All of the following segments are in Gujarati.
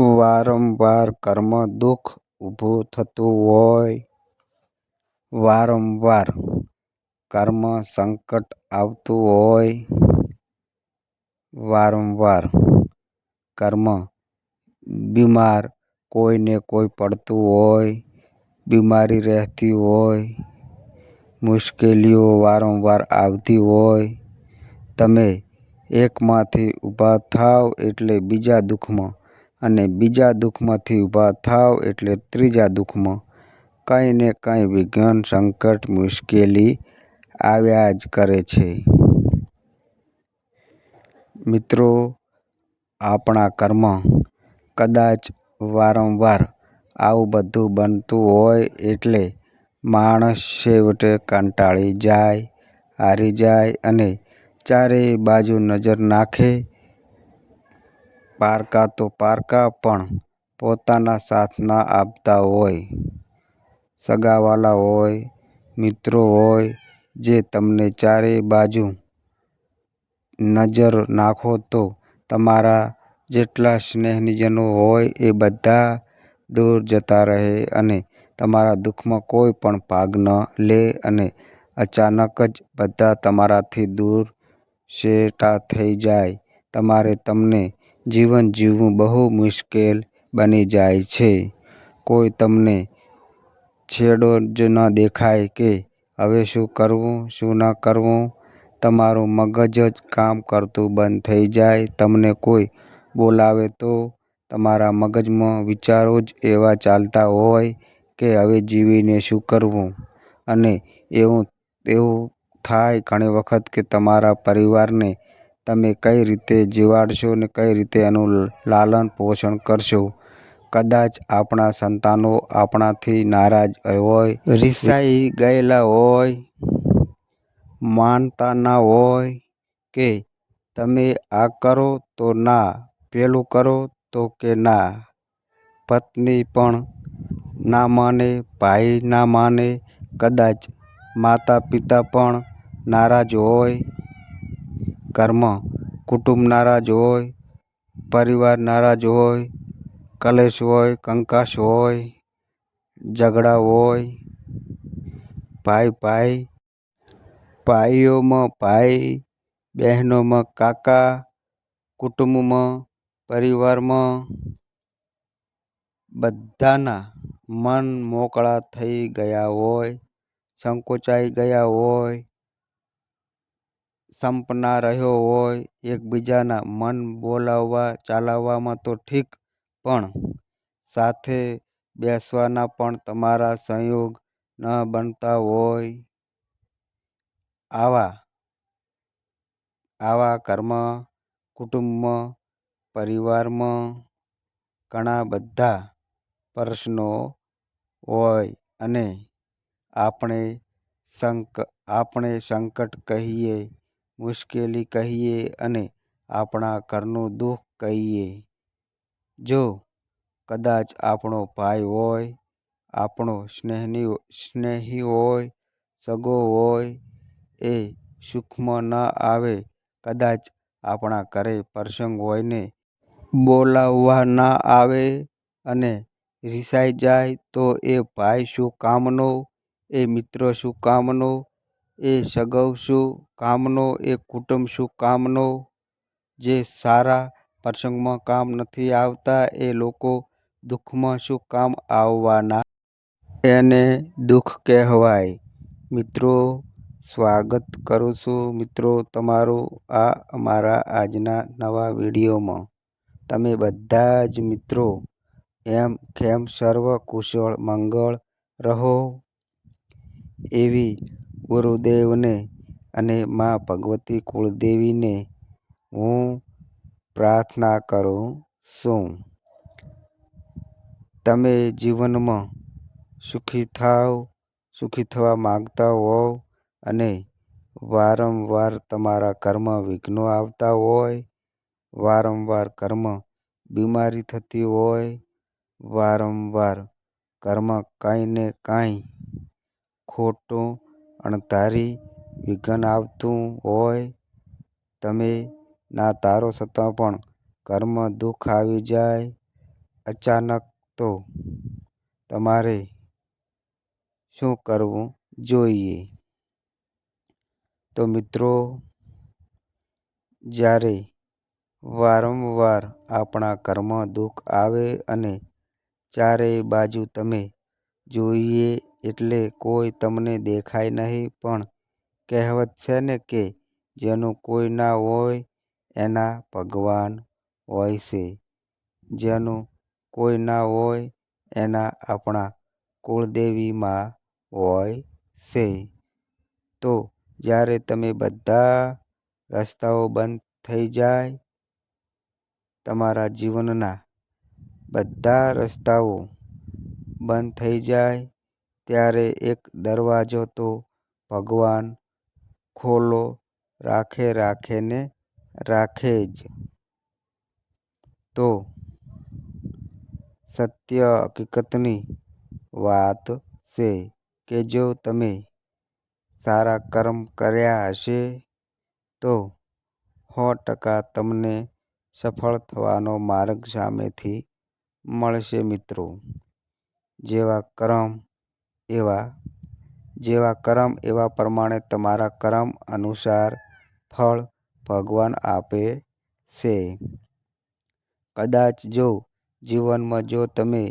વારંવાર કર્મ દુઃખ ઊભું થતું હોય, વારંવાર કર્મ સંકટ આવતું હોય, વારંવાર કર્મ બીમાર કોઈને કોઈ પડતું હોય, બીમારી રહેતી હોય, મુશ્કેલીઓ વારંવાર આવતી હોય, તમે એકમાંથી ઊભા થાવ એટલે બીજા દુઃખમાં અને બીજા દુઃખમાંથી ઊભા થાવ એટલે ત્રીજા દુઃખમાં કંઈ ને કંઈ વિઘ્ન, સંકટ, મુશ્કેલી આવ્યા જ કરે છે. મિત્રો આપણા કર્મ કદાચ વારંવાર આવું બધું બનતું હોય એટલે માણસ છેવટે કંટાળી જાય, હારી જાય અને ચારેય બાજુ નજર નાખે. પારકા તો પારકા પણ પોતાના સાથ ના આપતા હોય, સગાવાલા હોય, મિત્રો હોય જે તમને ચારે બાજુ નજર નાખો તો તમારા જેટલા સ્નેહનીજનો હોય એ બધા દૂર જતા રહે અને તમારા દુઃખમાં કોઈ પણ ભાગ ન લે અને અચાનક જ બધા તમારાથી દૂર શેટા થઈ જાય. તમારે તમને જીવન જીવવું બહુ મુશ્કેલ બની જાય છે. કોઈ તમને છેડો જ ન દેખાય કે હવે શું કરવું, શું ન કરવું. તમારું મગજ જ કામ કરતું બંધ થઈ જાય. તમને કોઈ બોલાવે તો તમારા મગજમાં વિચારો જ એવા ચાલતા હોય કે હવે જીવીને શું કરવું. અને એવું થાય ઘણી વખત કે તમારા પરિવારને તમે કઈ રીતે જીવાડશો ને કઈ રીતે એનું લાલન પોષણ કરશો. કદાચ આપણા સંતાનો આપણાથી નારાજ હોય, રિસાઈ ગયેલા હોય, માનતા ના હોય કે તમે આ કરો તો ના પેલું કરો તો કે ના પત્ની પણ ના માને, ભાઈ ના માને, કદાચ માતા પિતા પણ નારાજ હોય, ઘરમાં કુટુંબ નારાજ હોય, પરિવાર નારાજ હોય, કલેશ હોય, કંકાશ હોય, ઝઘડા હોય, ભાઈ ભાઈ ભાઈઓમાં ભાઈ, બહેનોમાં કાકા, કુટુંબમાં, પરિવારમાં બધાના મન મોકળા થઈ ગયા હોય, સંકોચાઈ ગયા હોય, સંપ ના રહ્યો હોય, એકબીજાના મન બોલાવવા ચાલાવવામાં તો ઠીક પણ સાથે બેસવાના પણ તમારા સંયોગ ન બનતા હોય, આવા આવા કર્મ કુટુંબમાં, પરિવારમાં ઘણા બધા પ્રશ્નો હોય અને આપણે સંક આપણે સંકટ કહીએ, મુશ્કેલી કહીએ અને આપણા ઘરનું દુઃખ કહીએ. જો કદાચ આપણો ભાઈ હોય, આપણો સ્નેહની સ્નેહી હોય, સગો હોય એ સુખમાં ન આવે કદાચ આપણા ઘરે પ્રસંગ હોય ને બોલાવવા ના આવે અને રિસાઈ જાય તો એ ભાઈ શું કામનો, એ મિત્ર શું કામનો, એ સગવ શું કામનો, એ કુટુંબ શું કામનો, જે સારા પ્રસંગમાં કામ નથી આવતા એ લોકો દુઃખમાં શું કામ આવવાના. એને દુઃખ કહેવાય. મિત્રો સ્વાગત કરું છું મિત્રો તમારું આ અમારા આજના નવા વિડીયોમાં. તમે બધા જ મિત્રો એમ ખેમ સર્વ કુશળ મંગળ રહો એવી ગુરુદેવને અને મા ભગવતી કુળદેવીને હું પ્રાર્થના કરું છું. તમે જીવનમાં સુખી થાવ, સુખી થવા માંગતા હોવ અને વારંવાર તમારા કર્મ વિઘ્નો આવતા હોય, વારંવાર કર્મ બીમારી થતી હોય, વારંવાર કર્મ કાંઈ ને કાંઈ ખોટું અણધારી વિઘ્ન આવતું હોય, તમે ના તારો છતાં પણ કર્મ દુઃખ આવી જાય, અચાનક તો તમારે શું કરવું જોઈએ? તો મિત્રો જ્યારે વારંવાર આપણા કર્મ દુઃખ આવે અને ચારેય બાજુ તમે જોઈએ એટલે કોઈ તમને દેખાય નહીં પણ કહેવત છે ને કે જેનું કોઈ ના હોય એના ભગવાન હોય છે. જેનું કોઈ ના હોય એના આપણા કુળદેવીમાં હોય છે. તો જ્યારે તમે બધા રસ્તાઓ બંધ થઈ જાય, તમારા જીવનના બધા રસ્તાઓ બંધ થઈ જાય ત્યારે એક દરવાજો તો ભગવાન ખોલો, રાખે રાખે ને રાખે જ. તો સત્ય હકીકતની વાત છે કે જો તમે સારા કર્મ કર્યા હશે, તો સો ટકા તમને સફળ થવાનો માર્ગ સામેથી મળશે મિત્રો. જેવા કરમ એવા જેવા કરમ એવા પ્રમાણે તમારા કરમ અનુસાર ફળ ભગવાન આપે છે. કદાચ જો જીવનમાં જો તમે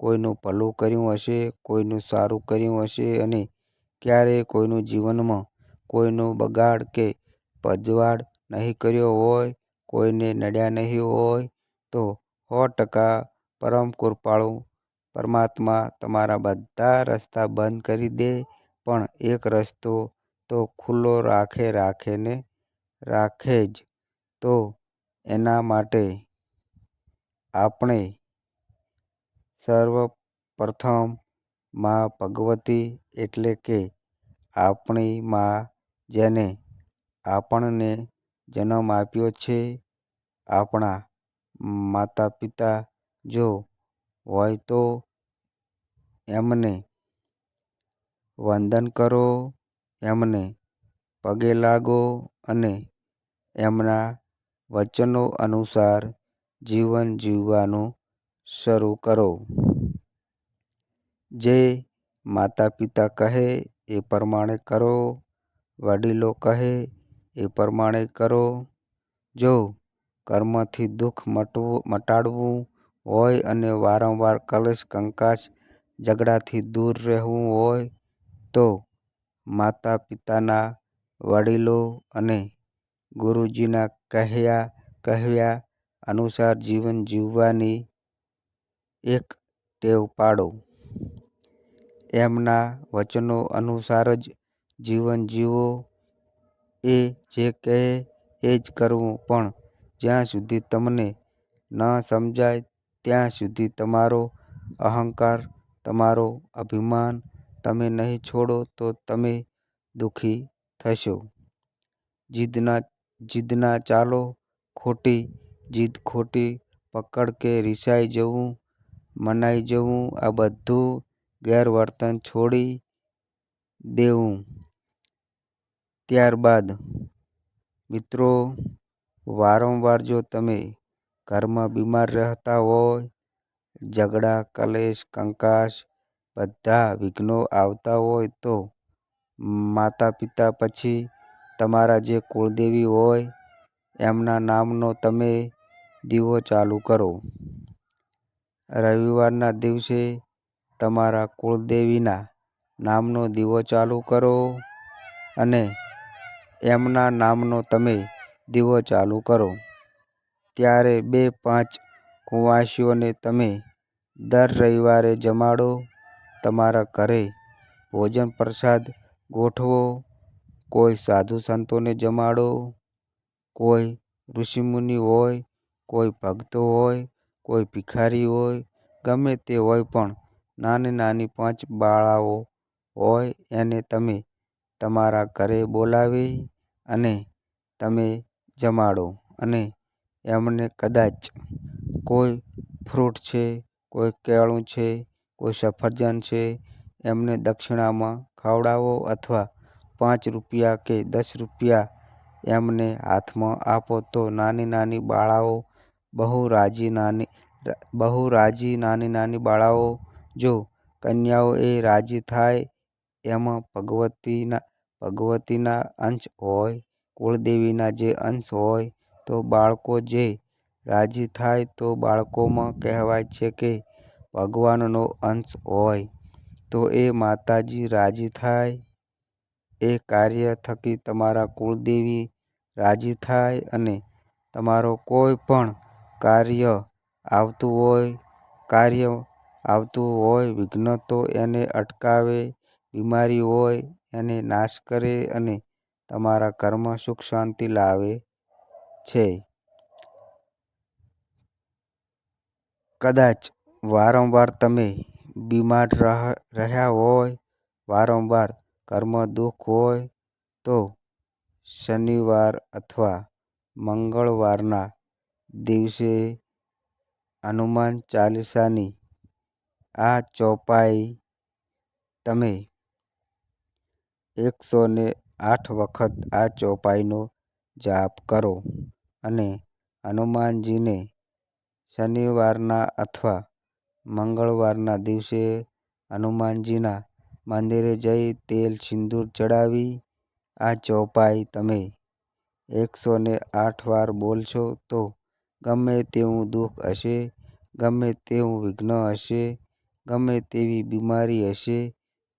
કોઈનું ભલું કર્યું હશે, કોઈનું સારું કર્યું હશે અને ક્યારેય કોઈનું જીવનમાં કોઈનું બગાડ કે પજવાડ નહીં કર્યો હોય, કોઈને નડ્યા નહીં હોય તો સો ટકા પરમ કૃપાળુ પરમાત્મા તમારા બધા રસ્તા બંધ કરી દે પણ એક રસ્તો તો ખુલ્લો રાખે રાખે ને રાખે જ. તો એના માટે આપણે સર્વપ્રથમ મા ભગવતી એટલે કે આપણી મા જેને આપણને જન્મ આપ્યો છે, આપણા માતા પિતા જો હોય તો એમને વંદન કરો, એમને પગે લાગો અને એમના વચનો અનુસાર જીવન જીવવાનું શરૂ કરો. જે માતા પિતા કહે એ પ્રમાણે કરો, વડીલો કહે એ પ્રમાણે કરો. જો કર્મથી દુઃખ મટવું મટાડવું હોય અને વારંવાર કલેશ કંકાસ ઝઘડાથી દૂર રહેવું હોય તો માતા પિતાના, વડીલો અને ગુરુજીના કહ્યા કહ્યા અનુસાર જીવન જીવવાની એક ટેવ પાડો. એમના વચનો અનુસાર જ જીવન જીવો. એ જે કહે એ જ કરવું પણ જ્યાં સુધી તમને ન સમજાય ત્યાં સુધી તમારો અહંકાર, તમારો અભિમાન તમે નહીં છોડો તો તમે દુઃખી થશો. જીદ ના ચાલો ખોટી જીદ ખોટી પકડ કે રિસાઈ જવું, મનાઈ જવું આ બધું ગેરવર્તન છોડી દેવું. ત્યારબાદ મિત્રો વારંવાર જો તમે ઘરમાં બીમાર રહેતા હોય, ઝઘડા, કલેશ, કંકાસ બધા વિઘ્નો આવતા હોય તો માતા પિતા પછી તમારા જે કુળદેવી હોય એમના નામનો તમે દીવો ચાલુ કરો. રવિવારના દિવસે તમારા કુળદેવીના નામનો દીવો ચાલુ કરો અને એમના નામનો તમે દીવો ચાલુ કરો. ત્યારે બે પાંચ કુવાસીઓને તમે દર રવિવારે જમાડો. તમારા ઘરે ભોજન પ્રસાદ ગોઠવો. કોઈ સાધુ સંતોને જમાડો, કોઈ ઋષિમુનિ હોય, કોઈ ભક્તો હોય, કોઈ ભિખારી હોય, ગમે તે હોય પણ નાની નાની પાંચ બાળાઓ હોય એને તમે તમારા ઘરે બોલાવી અને તમે જમાડો અને એમને કદાચ કોઈ ફ્રૂટ છે, કોઈ કેળું છે, કોઈ સફરજન છે એમને દક્ષિણામાં ખવડાવો અથવા પાંચ રૂપિયા કે દસ રૂપિયા એમને હાથમાં આપો તો નાની નાની બાળાઓ બહુ રાજી નાની બહુ રાજી નાની નાની બાળાઓ જો કન્યાઓ એ રાજી થાય એમાં ભગવતીના અંશ હોય કુળદેવીના જે અંશ હોય તો બાળકો જે રાજી થાય તો બાળકોમાં કહેવાય છે કે ભગવાનનો અંશ હોય. તો એ માતાજી રાજી થાય, એ કાર્ય થકી તમારા કુળદેવી રાજી થાય અને તમારો કોઈ પણ કાર્ય આવતું હોય, કાર્ય આવતું હોય, વિઘ્ન તો એને અટકાવે, બીમારી હોય, એને નાશ કરે અને તમારા ઘરમાં સુખ શાંતિ લાવે. છે. કદાચ વારંવાર તમે બીમાર રહ્યા હોય, વારંવાર ઘરમાં દુઃખ હોય, તો શનિવાર અથવા મંગળવારના દિવસે હનુમાન ચાલીસાની આ ચોપાઈ તમે એકસો ને આઠ વખત આ ચોપાઈનો જાપ કરો. અને હનુમાનજીને શનિવારના અથવા મંગળવારના દિવસે હનુમાનજીના મંદિરે જઈ તેલ સિંદૂર ચડાવી, આ ચોપાઈ તમે એકસો ને આઠ વાર બોલશો તો ગમે તેવું દુઃખ હશે, ગમે તેવું વિઘ્ન હશે, ગમે તેવી બીમારી હશે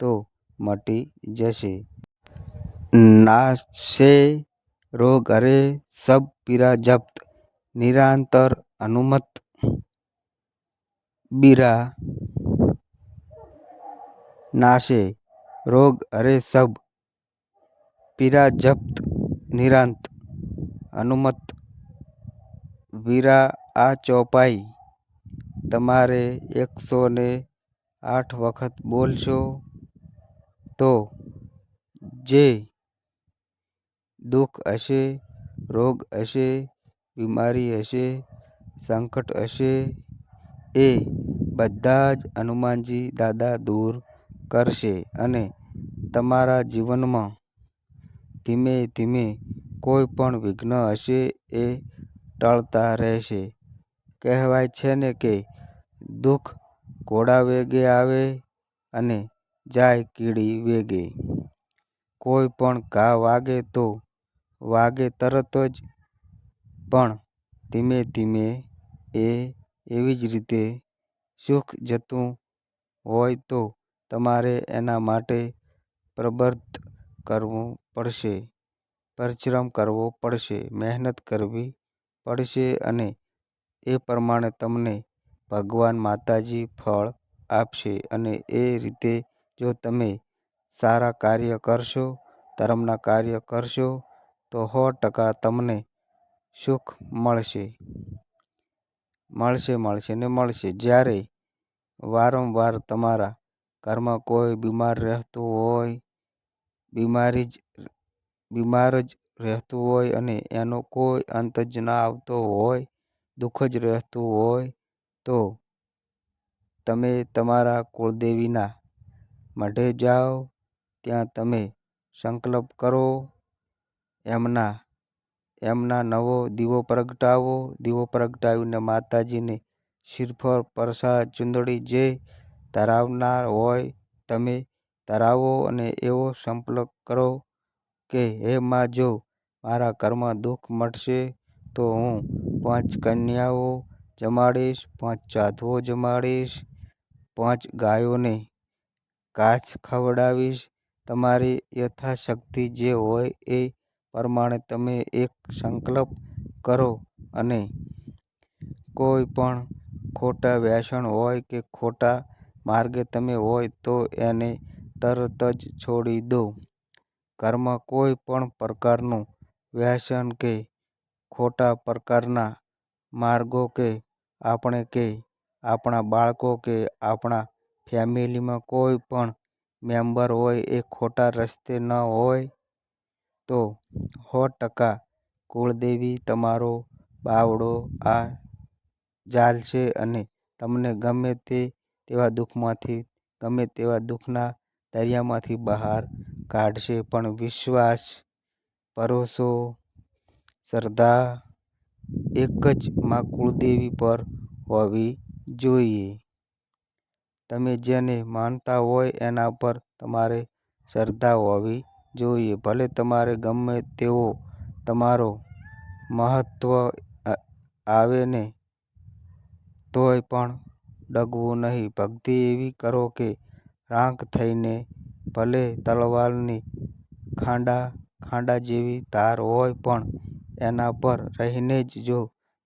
તો મટી જશે. નાશે રોગ હરે સબ પીરા જપ્ત નિરાંતર હનુમત બીરા નાશે રોગ હરે સબ પીરા જપ્ત નિરાંત હનુમત વીરા આ ચોપાઈ તમારે એકસો ને આઠ વખત બોલશો તો જે દુઃખ હશે, રોગ હશે, બીમારી હશે, સંકટ હશે, એ બધા જ હનુમાનજી દાદા દૂર કરશે અને તમારા જીવનમાં ધીમે ધીમે કોઈ પણ વિઘ્ન હશે એ ટળતા રહેશે. કહેવાય છે ને કે દુઃખ ઘોડા વેગે આવે અને જાય કીડી વેગે. કોઈ પણ ઘા વાગે તો વાગે તરત જ. પણ ધીમે ધીમે એ એવી જ રીતે સુખ જતું હોય તો તમારે એના માટે પ્રબદ્ધ કરવું પડશે. પરિશ્રમ કરવો પડશે, મહેનત કરવી પડશે અને એ પ્રમાણે તમને ભગવાન માતાજી ફળ આપશે અને એ રીતે જો તમે સારા કાર્ય કરશો, ધર્મના કાર્ય કરશો તો સો ટકા તમને સુખ મળશે. મળશે મળશે ને મળશે. જ્યારે વારંવાર તમારા ઘરમાં કોઈ બીમાર રહેતું હોય, બીમારી જ બીમાર જ રહેતું હોય અને એનો કોઈ અંત જ ના આવતો હોય, દુઃખ જ રહેતું હોય, તો તમે તમારા કુળદેવીના મઢે જાઓ. ત્યાં તમે સંકલ્પ કરો. એમના એમના નવો દીવો પ્રગટાવો. દીવો પ્રગટાવીને માતાજીને શિરફળ પ્રસાદ ચૂંદડી જે ધરાવનાર હોય તમે ધરાવો અને એવો સંપર્ક કરો કે, હે માં, જો મારા ઘરમાં દુઃખ મટશે તો હું પાંચ કન્યાઓ જમાડીશ, પાંચ જાધવો જમાડીશ, પાંચ ગાયોને ઘાસ ખવડાવીશ. તમારી યથાશક્તિ જે હોય એ પ્રમાણે તમે એક સંકલ્પ કરો અને કોઈ પણ ખોટા વ્યસન હોય કે ખોટા માર્ગે તમે હોય તો એને તરત જ છોડી દો. ઘરમાં કોઈ પણ પ્રકારનું વ્યસન કે ખોટા પ્રકારના માર્ગો કે આપણે કે આપણા બાળકો કે આપણા ફેમિલીમાં કોઈ પણ મેમ્બર હોય એ ખોટા રસ્તે ન હોય તો સો ટકા કુળદેવી તમારો બાવડો આ ઝાલશે અને તમને ગમે તે તેવા દુઃખમાંથી, ગમે તેવા દુઃખના દરિયામાંથી બહાર કાઢશે. પણ વિશ્વાસ, ભરોસો, શ્રદ્ધા એક જ મા કુળદેવી પર હોવી જોઈએ. તમે જેને માનતા હોય એના પર તમારે શ્રદ્ધા હોવી જોઈએ. ભલે તમારે ગમે તેવો તમારો મહત્વ આવે ને, તોય પણ ડગવું નહીં. ભક્તિ એવી કરો કે રાંક થઈને ભલે તલવારની ખાંડા ખાંડા જેવી ધાર હોય પણ એના પર રહીને જ જો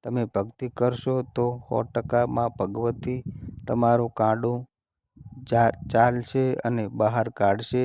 તમે ભક્તિ કરશો તો સો ટકામાં ભગવતી તમારું કાંડું ચાલશે અને બહાર કાઢશે.